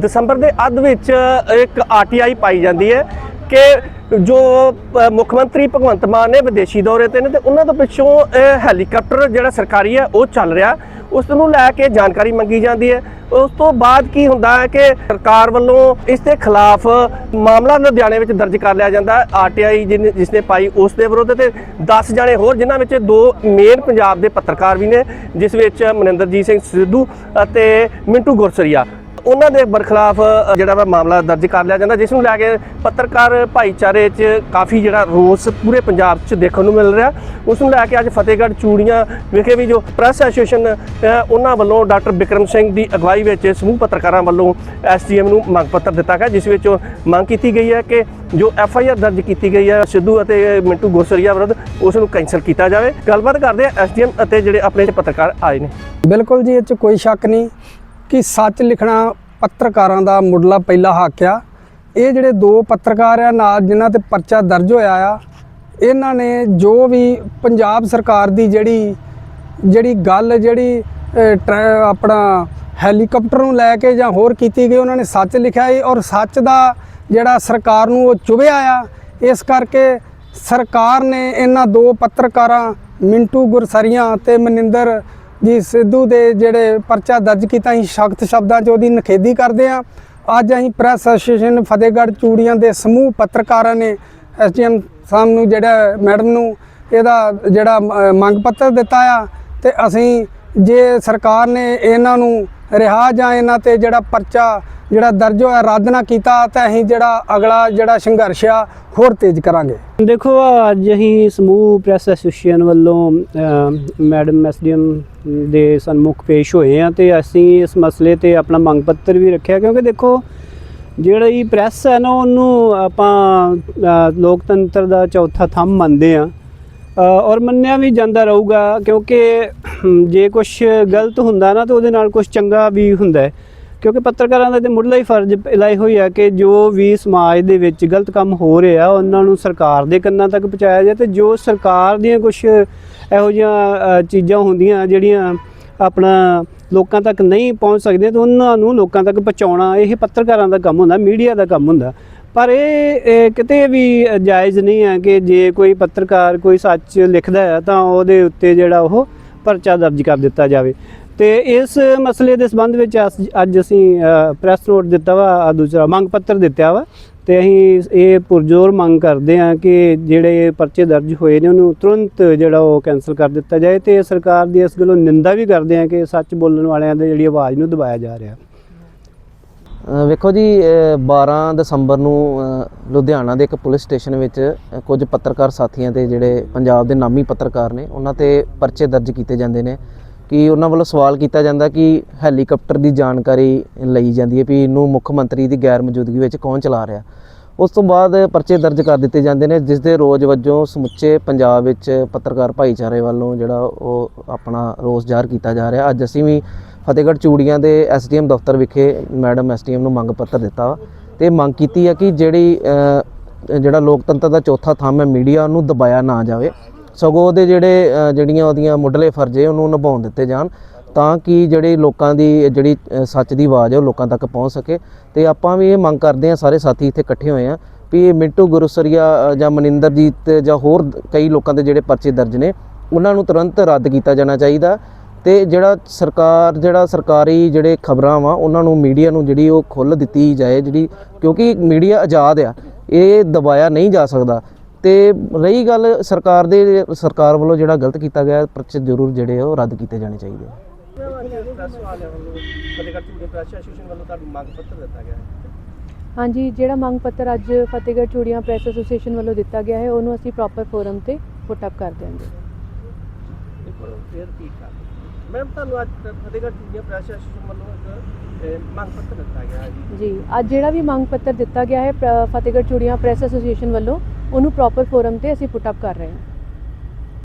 ਦਸੰਬਰ ਦੇ ਅੱਧ ਵਿੱਚ ਇੱਕ ਆਰਟੀਆਈ ਪਾਈ ਜਾਂਦੀ ਹੈ ਕਿ ਜੋ ਮੁੱਖ ਮੰਤਰੀ ਭਗਵੰਤ ਮਾਨ ਨੇ ਵਿਦੇਸ਼ੀ ਦੌਰੇ ਤੇ ਨੇ ਤੇ ਉਹਨਾਂ ਤੋਂ ਪਿੱਛੋਂ ਇਹ ਹੈਲੀਕਾਪਟਰ ਜਿਹੜਾ ਸਰਕਾਰੀ ਹੈ, ਉਹ ਚੱਲ ਰਿਹਾ। ਉਸ ਨੂੰ ਲੈ ਕੇ ਜਾਣਕਾਰੀ ਮੰਗੀ ਜਾਂਦੀ ਹੈ। ਉਸ ਤੋਂ ਬਾਅਦ ਕੀ ਹੁੰਦਾ ਹੈ ਕਿ ਸਰਕਾਰ ਵੱਲੋਂ ਇਸ ਦੇ ਖਿਲਾਫ ਮਾਮਲਾ ਲੁਧਿਆਣੇ ਵਿੱਚ ਦਰਜ ਕਰ ਲਿਆ ਜਾਂਦਾ ਹੈ। ਆਰਟੀਆਈ ਜਿਸ ਨੇ ਪਾਈ ਉਸ ਦੇ ਵਿਰੁੱਧ ਤੇ 10 ਜਣੇ ਹੋਰ, ਜਿਨ੍ਹਾਂ ਵਿੱਚ ਦੋ ਮੇਨ ਪੰਜਾਬ ਦੇ ਪੱਤਰਕਾਰ ਵੀ ਨੇ, ਜਿਸ ਵਿੱਚ ਮਨਿੰਦਰਜੀਤ ਸਿੰਘ ਸਿੱਧੂ ਅਤੇ ਮਿੰਟੂ ਗੁਰਸਰੀਆ। ਉਹਨਾਂ ਦੇ ਬਰਖਲਾਫ ਜਿਹੜਾ ਵਾ ਮਾਮਲਾ ਦਰਜ ਕਰ ਲਿਆ ਜਾਂਦਾ, ਜਿਸ ਨੂੰ ਲੈ ਕੇ ਪੱਤਰਕਾਰ ਭਾਈਚਾਰੇ 'ਚ ਕਾਫੀ ਜਿਹੜਾ ਰੋਸ ਪੂਰੇ ਪੰਜਾਬ 'ਚ ਦੇਖਣ ਨੂੰ ਮਿਲ ਰਿਹਾ। ਉਸ ਨੂੰ ਲੈ ਕੇ ਅੱਜ ਫਤਿਹਗੜ੍ਹ ਚੂੜੀਆਂ ਵਿਖੇ ਵੀ ਜੋ ਪ੍ਰੈਸ ਐਸੋਸੀਏਸ਼ਨ ਉਹਨਾਂ ਵੱਲੋਂ ਡਾਕਟਰ ਬਿਕਰਮ ਸਿੰਘ ਦੀ ਅਗਵਾਈ ਵਿੱਚ ਸਮੂਹ ਪੱਤਰਕਾਰਾਂ ਵੱਲੋਂ ਐਸਡੀਐਮ ਨੂੰ ਮੰਗ ਪੱਤਰ ਦਿੱਤਾ ਗਿਆ, ਜਿਸ ਵਿੱਚ ਮੰਗ ਕੀਤੀ ਗਈ ਹੈ ਕਿ ਜੋ ਐਫ ਆਈ ਆਰ ਦਰਜ ਕੀਤੀ ਗਈ ਹੈ ਸਿੱਧੂ ਅਤੇ ਮਿੰਟੂ ਗੋਸਰੀਆ ਵਿਰੁੱਧ ਉਸ ਨੂੰ ਕੈਂਸਲ ਕੀਤਾ ਜਾਵੇ। ਗੱਲਬਾਤ ਕਰਦੇ ਆ ਐਸਡੀਐਮ ਅਤੇ ਜਿਹੜੇ ਆਪਣੇ ਪੱਤਰਕਾਰ ਆਏ ਨੇ। ਬਿਲਕੁਲ ਜੀ, ਇਹ 'ਚ ਕੋਈ ਸ਼ੱਕ ਨਹੀਂ। ਕਿ ਸੱਚ ਲਿਖਣਾ ਪੱਤਰਕਾਰਾਂ ਦਾ ਮੁੱਢਲਾ ਪਹਿਲਾ ਹੱਕ ਆ। ਇਹ ਜਿਹੜੇ ਦੋ ਪੱਤਰਕਾਰ ਆ, ਨਾਲ ਜਿਨ੍ਹਾਂ ਤੇ ਪਰਚਾ ਦਰਜ ਹੋਇਆ ਆ, ਇਹਨਾਂ ਨੇ ਜੋ ਵੀ ਪੰਜਾਬ ਸਰਕਾਰ ਦੀ ਜਿਹੜੀ ਜਿਹੜੀ ਗੱਲ, ਜਿਹੜੀ ਟਰੈ- ਆਪਣਾ ਹੈਲੀਕਾਪਟਰ ਨੂੰ ਲੈ ਕੇ ਜਾਂ ਹੋਰ ਕੀਤੀ ਗਈ, ਉਹਨਾਂ ਨੇ ਸੱਚ ਲਿਖਿਆ ਹੈ ਔਰ ਸੱਚ ਦਾ ਜਿਹੜਾ ਸਰਕਾਰ ਨੂੰ ਉਹ ਚੁਭਿਆ ਆ। ਇਸ ਕਰਕੇ ਸਰਕਾਰ ਨੇ ਇਹਨਾਂ ਦੋ ਪੱਤਰਕਾਰਾਂ, ਮਿੰਟੂ ਗੁਰਸਰੀਆਂ ਤੇ ਮਨਿੰਦਰ ਜੀ, ਸਿੱਧੂ ਦੇ ਜਿਹੜੇ ਪਰਚਾ ਦਰਜ ਕੀਤਾ, ਅਸੀਂ ਸਖਤ ਸ਼ਬਦਾਂ 'ਚ ਉਹਦੀ ਨਿਖੇਧੀ ਕਰਦੇ ਹਾਂ। ਅੱਜ ਅਸੀਂ ਪ੍ਰੈਸ ਐਸੋਸੀਏਸ਼ਨ ਫਤਿਹਗੜ੍ਹ ਚੂੜੀਆਂ ਦੇ ਸਮੂਹ ਪੱਤਰਕਾਰਾਂ ਨੇ, ਐਸਡੀਐਮ ਸਾਹਿਬ ਨੂੰ, ਜਿਹੜਾ ਮੈਡਮ ਨੂੰ ਇਹਦਾ ਜਿਹੜਾ ਮੰਗ ਪੱਤਰ ਦਿੱਤਾ ਆ। ਤੇ ਅਸੀਂ ਜੇ ਸਰਕਾਰ ਨੇ ਇਹਨਾਂ ਨੂੰ ਰਿਹਾ ਜਾਂ ਇਹਨਾਂ ਤੇ ਜਿਹੜਾ ਪਰਚਾ, ਜਿਹੜਾ ਦਰਜ ਹੋਇਆ, ਰੱਦ ਨਾ ਕੀਤਾ, ਤਾਂ ਅਸੀਂ ਜਿਹੜਾ ਅਗਲਾ ਜਿਹੜਾ ਸੰਘਰਸ਼ ਆ, ਹੋਰ ਤੇਜ਼ ਕਰਾਂਗੇ। ਦੇਖੋ, ਅੱਜ ਅਸੀਂ ਸਮੂਹ ਪ੍ਰੈਸ ਐਸੋਸੀਏਸ਼ਨ ਵੱਲੋਂ ਮੈਡਮ ਐਸਡੀਐਮ ਦੇ ਸਨਮੁਖ ਪੇਸ਼ ਹੋਏ ਆ ਤੇ ਅਸੀਂ ਇਸ ਮਸਲੇ ਤੇ ਆਪਣਾ ਮੰਗ ਪੱਤਰ ਵੀ ਰੱਖਿਆ, ਕਿਉਂਕਿ ਦੇਖੋ, ਜਿਹੜੀ ਪ੍ਰੈਸ ਹੈ ਨਾ, ਉਹਨੂੰ ਆਪਾਂ ਲੋਕਤੰਤਰ ਦਾ ਚੌਥਾ ਥੰਮ ਮੰਨਦੇ ਆ। ਔਰ ਮੰਨਿਆ ਵੀ ਜਾਂਦਾ ਰਹੂਗਾ, ਕਿਉਂਕਿ ਜੇ ਕੁਝ ਗਲਤ ਹੁੰਦਾ ਨਾ, ਤਾਂ ਉਹਦੇ ਨਾਲ ਕੁਝ ਚੰਗਾ ਵੀ ਹੁੰਦਾ ਹੈ। ਕਿਉਂਕਿ ਪੱਤਰਕਾਰਾਂ ਦਾ ਤੇ ਮੁੱਢਲਾ ਹੀ ਫਰਜ਼ ਲਾਈ ਹੋਈ ਹੈ ਕਿ ਜੋ ਵੀ ਸਮਾਜ ਦੇ ਵਿੱਚ ਗਲਤ ਕੰਮ ਹੋ ਰਿਹਾ, ਉਹਨਾਂ ਨੂੰ ਸਰਕਾਰ ਦੇ ਕੰਨਾਂ ਤੱਕ ਪਹੁੰਚਾਇਆ ਜਾਏ ਤੇ ਜੋ ਸਰਕਾਰ ਦੀਆਂ ਕੁਝ ਇਹੋ ਜਿਹੀਆਂ ਚੀਜ਼ਾਂ ਹੁੰਦੀਆਂ, ਜਿਹੜੀਆਂ ਆਪਣਾ ਲੋਕਾਂ ਤੱਕ ਨਹੀਂ ਪਹੁੰਚ ਸਕਦੀਆਂ, ਤੇ ਉਹਨਾਂ ਨੂੰ ਲੋਕਾਂ ਤੱਕ ਪਹੁੰਚਾਉਣਾ, ਇਹ ਪੱਤਰਕਾਰਾਂ ਦਾ ਕੰਮ ਹੁੰਦਾ, ਮੀਡੀਆ ਦਾ ਕੰਮ ਹੁੰਦਾ। ਪਰ ਇਹ ਇਹ ਕਿਤੇ ਵੀ ਜਾਇਜ਼ ਨਹੀਂ ਹੈ ਕਿ ਜੇ ਕੋਈ ਪੱਤਰਕਾਰ ਕੋਈ ਸੱਚ ਲਿਖਦਾ ਹੈ ਤਾਂ ਉਹਦੇ ਉੱਤੇ ਜਿਹੜਾ ਉਹ ਪਰਚਾ ਦਰਜ ਕਰ ਦਿੱਤਾ ਜਾਵੇ। ਤੇ ਇਸ ਮਸਲੇ ਦੇ ਸੰਬੰਧ ਵਿੱਚ ਅਸ- ਅੱਜ ਅਸੀਂ ਪ੍ਰੈਸ ਨੋਟ ਦਿੱਤਾ ਵਾ ਦੂਸਰਾ ਮੰਗ ਪੱਤਰ ਦਿੱਤਾ ਵਾ। ਤੇ ਅਸੀਂ ਇਹ ਪੁਰਜ਼ੋਰ ਮੰਗ ਕਰਦੇ ਹਾਂ ਕਿ ਜਿਹੜੇ ਪਰਚੇ ਦਰਜ ਹੋਏ ਨੇ ਉਹਨੂੰ ਤੁਰੰਤ ਜਿਹੜਾ ਉਹ ਕੈਨਸਲ ਕਰ ਦਿੱਤਾ ਜਾਏ ਤੇ ਸਰਕਾਰ ਦੀ ਇਸ ਗੱਲੋਂ ਨਿੰਦਾ ਵੀ ਕਰਦੇ ਹਾਂ ਕਿ ਸੱਚ ਬੋਲਣ ਵਾਲਿਆਂ ਦੇ ਜਿਹੜੀ ਆਵਾਜ਼ ਨੂੰ ਦਬਾਇਆ ਜਾ ਰਿਹਾ। ਵੇਖੋ ਜੀ ਅ, 12 ਦਸੰਬਰ ਨੂੰ ਲੁਧਿਆਣਾ ਦੇ ਇੱਕ ਪੁਲਿਸ ਸਟੇਸ਼ਨ ਵਿੱਚ ਕੁਝ ਪੱਤਰਕਾਰ ਸਾਥੀਆਂ ਤੇ ਜਿਹੜੇ ਪੰਜਾਬ ਦੇ ਨਾਮੀ ਪੱਤਰਕਾਰ ਨੇ ਉਹਨਾਂ ਤੇ ਪਰਚੇ ਦਰਜ ਕੀਤੇ ਜਾਂਦੇ ਨੇ ਕਿ ਉਹਨਾਂ ਵੱਲੋਂ ਸਵਾਲ ਕੀਤਾ ਜਾਂਦਾ ਕਿ ਹੈਲੀਕਾਪਟਰ ਦੀ ਜਾਣਕਾਰੀ ਲਈ ਜਾਂਦੀ ਹੈ ਵੀ ਇਹਨੂੰ ਮੁੱਖ ਮੰਤਰੀ ਦੀ ਗੈਰ ਮੌਜੂਦਗੀ ਵਿੱਚ ਕੌਣ ਚਲਾ ਰਿਹਾ। ਉਸ ਤੋਂ ਬਾਅਦ ਪਰਚੇ ਦਰਜ ਕਰ ਦਿੱਤੇ ਜਾਂਦੇ ਨੇ ਜਿਸ ਦੇ ਰੋਜ਼ ਵਜੋਂ ਸਮੁੱਚੇ ਪੰਜਾਬ ਵਿੱਚ ਪੱਤਰਕਾਰ ਭਾਈਚਾਰੇ ਵੱਲੋਂ ਜਿਹੜਾ ਉਹ ਆਪਣਾ ਰੋਸ ਜ਼ਾਹਰ ਕੀਤਾ ਜਾ ਰਿਹਾ। ਅੱਜ ਅਸੀਂ ਵੀ ਫਤਿਹਗੜ੍ਹ ਚੂੜੀਆਂ ਦੇ ਐਸਡੀਐਮ ਦਫ਼ਤਰ ਵਿਖੇ ਮੈਡਮ ਐਸਡੀਐਮ ਨੂੰ ਮੰਗ ਪੱਤਰ ਦਿੱਤਾ ਵਾ ਤੇ ਮੰਗ ਕੀਤੀ ਹੈ ਕਿ ਜਿਹੜੀ ਜਿਹੜਾ ਲੋਕਤੰਤਰ ਦਾ ਚੌਥਾ ਥੰਮ ਹੈ ਮੀਡੀਆ ਉਹਨੂੰ ਦਬਾਇਆ ਨਾ ਜਾਵੇ, ਸਗੋਂ ਉਹਦੇ ਜਿਹੜੇ ਜਿਹੜੀਆਂ ਉਹਦੀਆਂ ਮੁੱਢਲੇ ਫਰਜ਼ੇ ਉਹਨੂੰ ਨਿਭਾਉਣ ਦਿੱਤੇ ਜਾਣ, ਤਾਂ ਕਿ ਜਿਹੜੇ ਲੋਕਾਂ ਦੀ, ਜਿਹੜੀ ਸੱਚ ਦੀ ਆਵਾਜ਼ ਹੈ ਉਹ ਲੋਕਾਂ ਤੱਕ ਪਹੁੰਚ ਸਕੇ। ਤੇ ਆਪਾਂ ਵੀ ਇਹ ਮੰਗ ਕਰਦੇ ਹਾਂ ਸਾਰੇ ਸਾਥੀ ਇੱਥੇ ਇਕੱਠੇ ਹੋਏ ਆ ਵੀ ਇਹ ਮਿੰਟੂ ਗੁਰਸਰੀਆ ਜਾਂ ਮਨਿੰਦਰਜੀਤ ਜਾਂ ਹੋਰ ਕਈ ਲੋਕਾਂ ਦੇ ਜਿਹੜੇ ਪਰਚੇ ਦਰਜ ਨੇ, ਉਹਨਾਂ ਨੂੰ ਤੁਰੰਤ ਰੱਦ ਕੀਤਾ ਜਾਣਾ ਚਾਹੀਦਾ। ਤੇ ਜਿਹੜਾ ਸਰਕਾਰ ਜਿਹੜਾ ਸਰਕਾਰੀ ਜਿਹੜੇ ਖਬਰਾਂ ਵਾ ਉਹਨਾਂ ਨੂੰ ਮੀਡੀਆ ਨੂੰ ਜਿਹੜੀ ਉਹ ਖੁੱਲ੍ਹ ਦਿੱਤੀ ਜਾਏ ਜਿਹੜੀ ਕਿਉਂਕਿ ਮੀਡੀਆ ਆਜ਼ਾਦ ਆ ਇਹ ਦਬਾਇਆ ਨਹੀਂ ਜਾ ਸਕਦਾ। ਤੇ ਰਹੀ ਗੱਲ ਸਰਕਾਰ ਦੇ ਸਰਕਾਰ ਵੱਲੋਂ ਜਿਹੜਾ ਗਲਤ ਕੀਤਾ ਗਿਆ ਪਰਚੇ ਜ਼ਰੂਰ ਜਿਹੜੇ ਉਹ ਰੱਦ ਕੀਤੇ ਜਾਣੇ ਚਾਹੀਦੇ ਆ। ਹਾਂਜੀ ਜਿਹੜਾ ਮੰਗ ਪੱਤਰ ਅੱਜ ਫਤਿਹਗੜ੍ਹ ਚੂੜੀਆਂ ਪ੍ਰੈਸ ਐਸੋਸੀਏਸ਼ਨ ਵੱਲੋਂ ਦਿੱਤਾ ਗਿਆ ਹੈ ਉਹਨੂੰ ਅਸੀਂ ਪ੍ਰੋਪਰ ਫੋਰਮ ਤੇ ਪੁੱਟ ਅਪ ਕਰ ਦਿਆਂਗੇ। ਮੈਮ ਤੁਹਾਨੂੰ ਅੱਜ ਫਤਿਹਗੜ੍ਹ ਚੂੜੀਆਂ ਪ੍ਰੈਸ ਐਸੋਸੀਏਸ਼ਨ ਵੱਲੋਂ ਇੱਕ ਮੰਗ ਪੱਤਰ ਦਿੱਤਾ ਗਿਆ ਜੀ। ਜੀ, ਅੱਜ ਜਿਹੜਾ ਵੀ ਮੰਗ ਪੱਤਰ ਦਿੱਤਾ ਗਿਆ ਹੈ ਫਤਿਹਗੜ੍ਹ ਚੂੜੀਆਂ ਪ੍ਰੈਸ ਐਸੋਸੀਏਸ਼ਨ ਵੱਲੋਂ, ਉਹਨੂੰ ਪ੍ਰੋਪਰ ਫੋਰਮ ਤੇ ਅਸੀਂ ਪੁੱਟ ਅਪ ਕਰ ਰਹੇ ਹਾਂ।